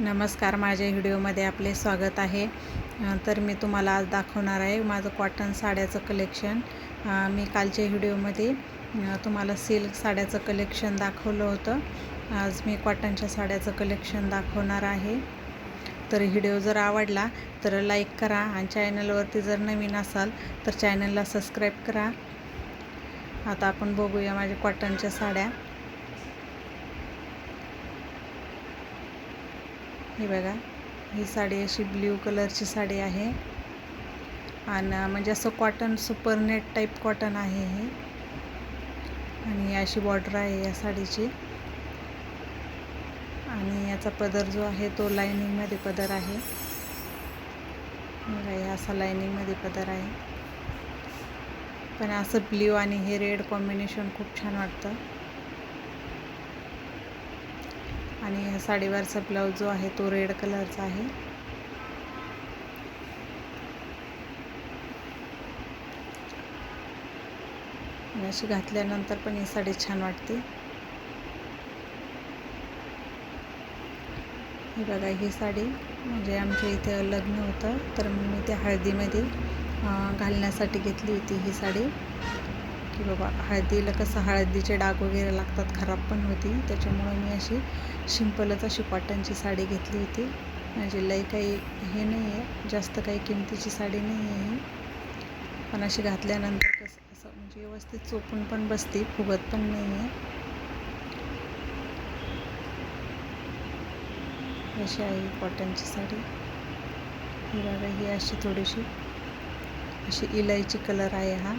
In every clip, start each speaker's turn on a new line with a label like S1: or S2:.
S1: नमस्कार माझ्या व्हिडिओमध्ये आपले स्वागत आहे. तर मी तुम्हाला आज दाखवणार आहे माझं कॉटन साड्याचं कलेक्शन मी कालच्या व्हिडिओमध्ये तुम्हाला सिल्क साड्याचं कलेक्शन दाखवलं होतं. आज मी कॉटनच्या साड्याचं कलेक्शन दाखवणार आहे. तर व्हिडिओ जर आवडला तर लाईक करा आणि चॅनलवरती जर नवीन असाल तर चॅनलला सबस्क्राईब करा. आता आपण बघूया माझ्या कॉटनच्या साड्या. हे बघा ही साडी अशी ब्ल्यू कलरची साडी आहे. आणि म्हणजे असं cotton super net type cotton आहे हे. आणि अशी बॉर्डर आहे या साडीची. आणि याचा पदर जो आहे तो लाईनिंगमध्ये पदर आहे. बघा असा लाईनिंगमध्ये पदर आहे. पण असं ब्ल्यू आणि हे रेड कॉम्बिनेशन खूप छान वाटतं. आणि साडीवारचा साडीवरचा ब्लाऊज जो आहे तो रेड कलरचा आहे. अशी घातल्यानंतर पण ही साडी छान वाटते. ही बघा ही साडी म्हणजे आमच्या इथे लग्न होतं तर मी त्या हळदीमध्ये घालण्यासाठी घेतली होती ही साडी. की बाबा हळदीला कसं हळदीचे डाग वगैरे लागतात खराब पण होती. त्याच्यामुळं मी अशी शिंपलच अशी कॉटनची साडी घेतली होती. म्हणजे लई काही हे नाही आहे जास्त काही किमतीची साडी नाही आहे ही. पण अशी घातल्यानंतर कसं असं म्हणजे व्यवस्थित चोपून पण बसते फुगत पण नाही आहे अशी आहे कॉटनची साडी. ही बघा ही अशी थोडीशी अशी इलायची कलर आहे हा.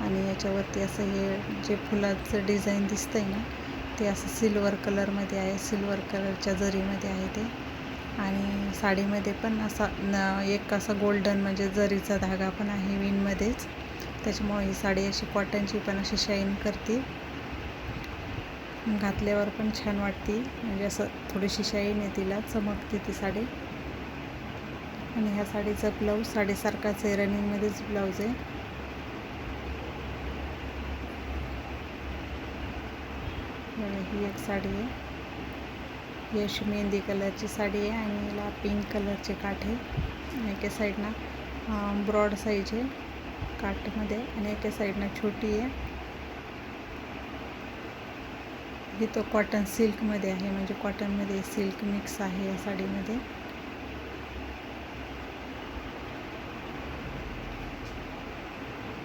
S1: आणि याच्यावरती असं हे जे फुलाचं डिझाईन दिसतं आहे ना ते असं सिल्वर कलरमध्ये आहे सिल्वर कलरच्या जरीमध्ये आहे ते. आणि साडीमध्ये पण असा न एक असा गोल्डन म्हणजे जरीचा धागा पण आहे विणमध्येच. त्याच्यामुळे ही साडी अशी कॉटनची पण अशी शाईन करते. घातल्यावर पण छान वाटते. म्हणजे असं थोडीशी शाईन आहे तिला चमकते ती साडी. आणि ह्या साडीचा ब्लाऊज साडीसारखाच आहे रनिंगमध्येच ब्लाऊज आहे. ही एक साडी आहे. ही अशी मेहंदी कलरची साडी आहे आणि याला पिंक कलरचे काठ आहे. एका साईडनं ब्रॉड साईज आहे काठमध्ये आणि एका साईडनं छोटी आहे. ही तो कॉटन सिल्कमध्ये आहे म्हणजे कॉटनमध्ये सिल्क मिक्स आहे या साडीमध्ये.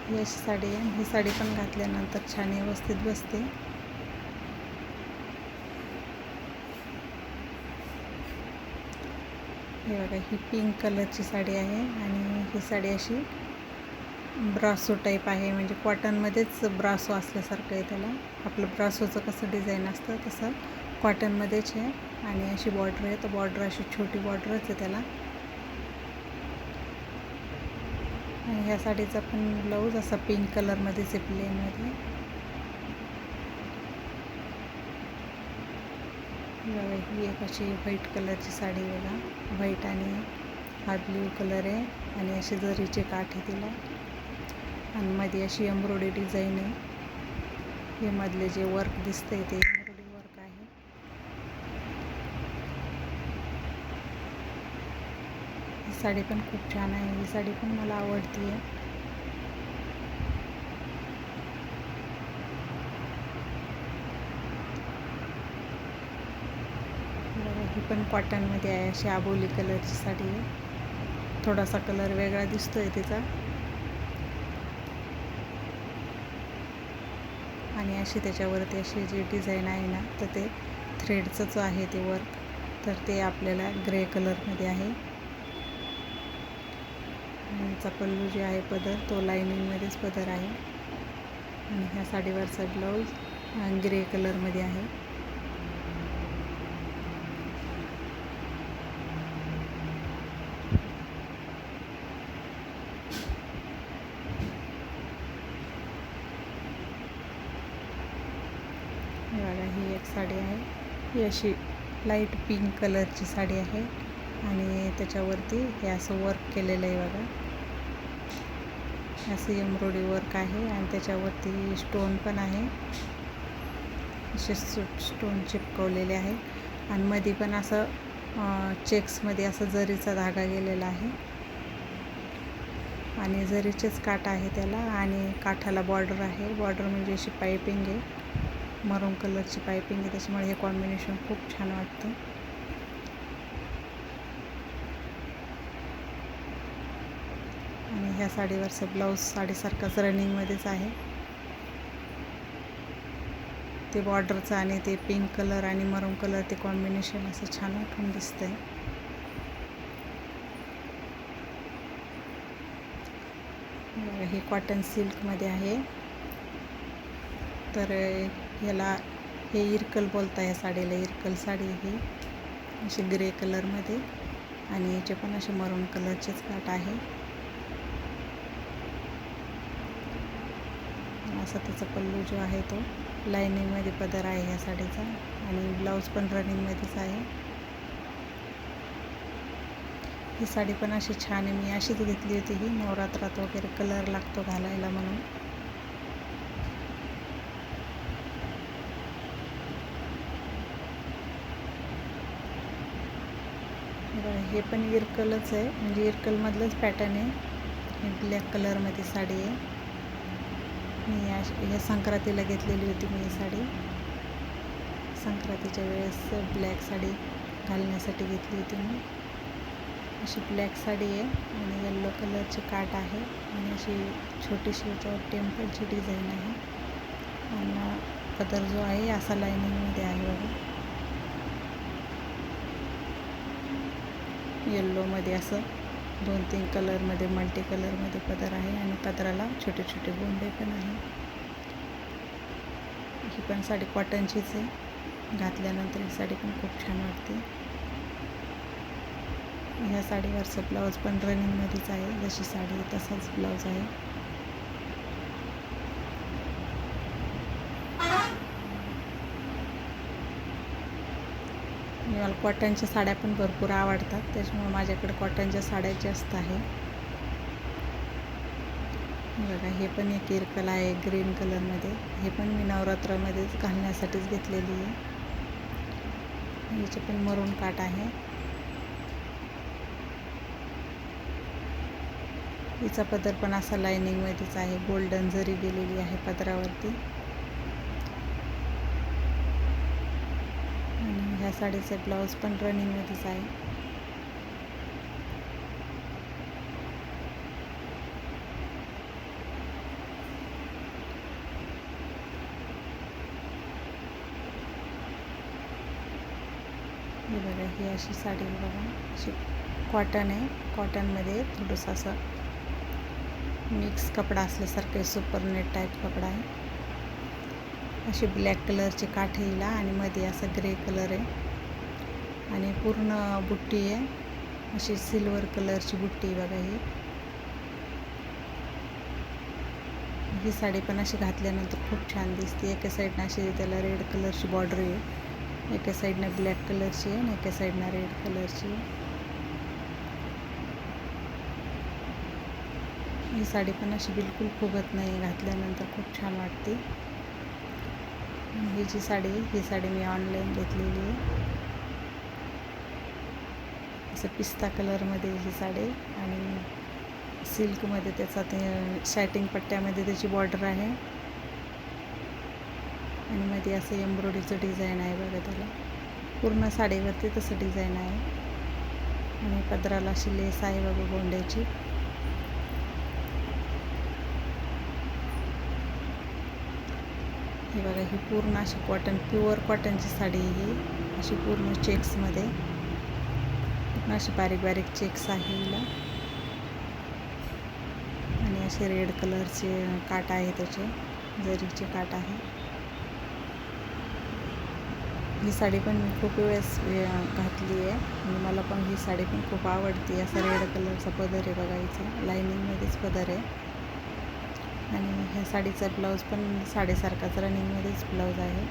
S1: ही अशी साडी आहे ही साडी पण घातल्यानंतर छान व्यवस्थित बसते. हे बघा ही पिंक कलरची साडी आहे आणि ही साडी अशी ब्रासो टाईप आहे. म्हणजे कॉटनमध्येच ब्रासो असल्यासारखं आहे त्याला. आपलं ब्रासोचं कसं डिझाईन असतं तसं कॉटनमध्येच आहे आणि अशी बॉर्डर आहे. तर बॉर्डर अशी छोटी बॉर्डरच आहे त्याला. आणि ह्या साडीचा पण ब्लाऊज असा पिंक कलरमध्येच आहे प्लेनमध्ये ही एक अशी व्हाईट कलरची साडी बघा. व्हाईट आणि हा ब्ल्यू कलर आहे आणि अशी जरीचे काठ आहे तिला. आणि मध्ये अशी एम्ब्रॉयडरी डिझाईन आहे. हे मधले जे वर्क दिसतंय ते एम्ब्रॉयडरी वर्क आहे. ही साडी पण खूप छान आहे. ही साडी पण मला आवडती आहे बघा, ही पण कॉटनमध्ये आहे अशी आबोली कलरची साडी आहे थोडासा कलर वेगळा दिसतोय तिचा. आणि अशी त्याच्यावरती अशी जी डिझाईन आहे ना तर ते थ्रेडचंच आहे ते वर्क तर ते आपल्याला ग्रे कलरमध्ये आहे. आणि याचा पल्लू जे आहे पदर तो लाईनिंगमध्येच पदर आहे. आणि ह्या साडीवरचा ब्लाऊज ग्रे कलरमध्ये आहे हे बघा ही एक साडी आहे. ही अशी लाइट पिंक कलरची साडी आहे. आणि त्याच्यावरती हे असं वर्क केलेलं आहे बघा. असं एम्ब्रॉयडरी वर्क आहे आणि त्याच्यावरती स्टोन पण आहे. असे स्टोन चिपकवलेले आहे. आणि मध्ये पण असं चेक्समध्ये असं जरीचा धागा गेलेला आहे. आणि जरीचेच काठ आहे त्याला आणि काठाला बॉर्डर आहे. बॉर्डर म्हणजे अशी पायपिंग आहे. मरून कलरची पायपिंग आहे त्याच्यामुळे हे कॉम्बिनेशन खूप छान वाटतं. आणि ह्या साडीवरचं ब्लाऊज साडीसारखंच रनिंगमध्येच आहे. ते बॉर्डरचं आणि ते पिंक कलर आणि मरून कलर ते कॉम्बिनेशन असं छान वाटून दिसतंय. आहे हे कॉटन सिल्कमध्ये आहे. तर ह्याला हे इरकल बोलता या साडीला इरकल साडी ही. अशी ग्रे कलरमध्ये. आणि याचे पण असे मरून कलरचेच काट आहे. असा त्याचा पल्लू जो आहे तो लाईनिंगमध्ये पदर आहे ह्या साडीचा. आणि ब्लाऊज पण रनिंगमध्येच आहे. ही साडी पण अशी छान आहे. मी अशीच घेतली होती ही. नवरात्रात वगैरे कलर लागतो घालायला म्हणून. बरं हे पण इरकलच आहे. म्हणजे इरकलमधलंच पॅटर्न आहे. हे ब्लॅक कलरमध्ये साडी आहे. मी या ह्या संक्रांतीला घेतलेली होती मी ही साडी. संक्रांतीच्या वेळेस ब्लॅक साडी घालण्यासाठी घेतली होती मी. अशी ब्लॅक साडी आहे आणि येल्लो कलरची काट आहे आणि अशी छोटीशी याच्यावर टेम्पलची डिझाईन आहे. आणि पदर जो आहे असा लाईनिंगमध्ये आहे बघा. येल्लोमध्ये असं दोन तीन कलरमध्ये मल्टी कलरमध्ये पदर आहे आणि पदराला छोटे छोटे गोंडे पण आहे. ही पण साडी कॉटनचीच आहे. घातल्यानंतर ही साडी पण खूप छान वाटते. ह्या साडीवरचं ब्लाऊज पण रनिंगमध्येच आहे. जशी साडी तसाच ब्लाऊज आहे आणि मला कॉटनच्या साड्या पण भरपूर आवडतात त्याच्यामुळे माझ्याकडे कॉटनच्या साड्या जास्त आहे. बघा हे पण एक इरकल आहे ग्रीन कलरमध्ये. हे पण मी नवरात्रामध्येच घालण्यासाठीच घेतलेली आहे. याचे पण मरून काट आहे. हिचा पदर पण असा लायनिंगमध्येच आहे गोल्डन जरी गेलेली आहे पदरावरती आणि ह्या साडीचे ब्लाऊज पण रनिंगमध्येच आहे. हे बघा ही अशी साडी बघा. अशी कॉटन आहे. कॉटनमध्ये थोडंसं असं मिक्स कपडा असल्यासारखं आहे सुपर नेट टाईप कपडा आहे. अशी ब्लॅक कलरची काठ आहे आणि मध्ये असं ग्रे कलर आहे. आणि पूर्ण बुट्टी आहे. अशी सिल्वर कलरची बुट्टी बघा ही. ही साडी पण अशी घातल्यानंतर खूप छान दिसते. एका साईडनं अशी त्याला रेड कलरची बॉर्डर आहे. एका साईडनं ब्लॅक कलरची आहे आणि एका साईडनं रेड कलरची आहे. ही साडी पण अशी बिलकुल फुगत नाही घातल्यानंतर खूप छान वाटते. ही जी साडी ही साडी मी ऑनलाईन घेतलेली आहे. असं पिस्ता कलरमध्ये ही साडी आणि सिल्कमध्ये त्याचा ते शॅटिंग पट्ट्यामध्ये त्याची बॉर्डर आहे. आणि मध्ये असं एम्ब्रॉयडरीचं डिझाईन आहे बघा त्याला. पूर्ण साडीवरती तसं डिझाईन आहे. आणि पदराला अशी लेस आहे बघा गोंड्याची. हे बघा ही पूर्ण अशी कॉटन प्युअर कॉटनची साडी ही. अशी पूर्ण चेक्समध्ये असे अशी बारीक बारीक चेक्स आहे हिला. आणि असे रेड कलरचे काट आहे त्याचे जरीचे काट आहे. ही साडी पण मी खूप वेळेस घातली आहे. आणि मला पण ही साडी पण खूप आवडते असा रेड कलरचा पदर आहे बघायचा लाईनिंगमध्येच पदर आहे. आणि ह्या साडीचा ब्लाऊज पण साडीसारखाच रनिंगमध्येच ब्लाऊज आहे.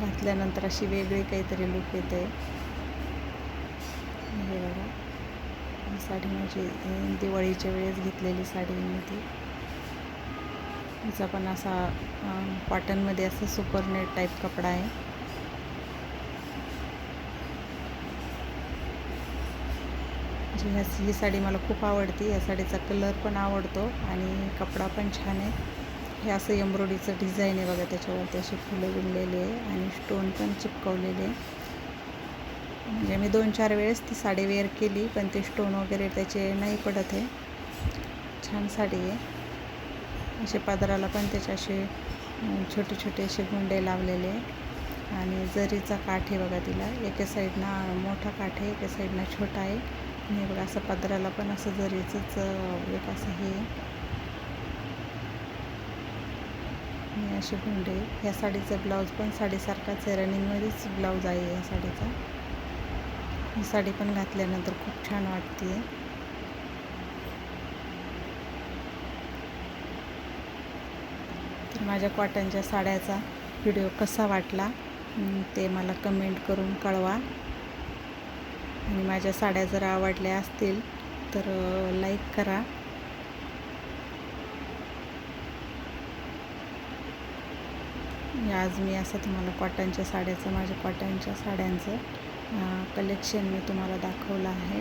S1: घातल्यानंतर अशी वेगळी काहीतरी लुक येते. हे बघा. ही साडी माझी दिवाळीच्या वेळेस घेतलेली साडी मी ती. हिचा पण असा कॉटनमध्ये असं सुपर नेट टाईप कपडा आहे. जी ह्या ही साडी मला खूप आवडती. या साडीचा कलर पण आवडतो आणि कपडा पण छान आहे. हे असं एम्ब्रॉयडरीचं डिझाईन आहे बघा त्याच्यावरती अशी फुलं विणलेली आहे आणि स्टोन पण चिपकवलेले आहे. म्हणजे मी दोन चार वेळेस ती साडी वेअर केली पण ते स्टोन वगैरे त्याचे नाही पडत आहे. छान साडी आहे. असे पदराला पण त्याचे असे छोटे छोटे असे गुंडे लावलेले आणि जरीचा काठ आहे बघा तिला एका साईडनं मोठा काठ आहे एका साईडनं छोटा आहे. आणि बघा असं पदराला पण असं जरीचंच एक असं हे आहे. आणि असे गुंडे ह्या साडीचा ब्लाऊज पण साडीसारखाच आहे. रनिंगमध्येच ब्लाऊज आहे या साडीचा. ही साडी पण घातल्यानंतर खूप छान वाटते तर माझ्या कॉटनच्या साड्याचा व्हिडिओ कसा वाटला ते मला कमेंट करून कळवा. आणि माझ्या साड्या जर आवडल्या असतील तर लाईक करा. आज मी असं तुम्हाला कॉटनच्या साड्याचं माझ्या कॉटनच्या साड्यांचं कलेक्शन मी तुम्हाला दाखवलं आहे.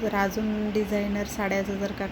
S1: जर अजून डिझायनर साड्याचं जर का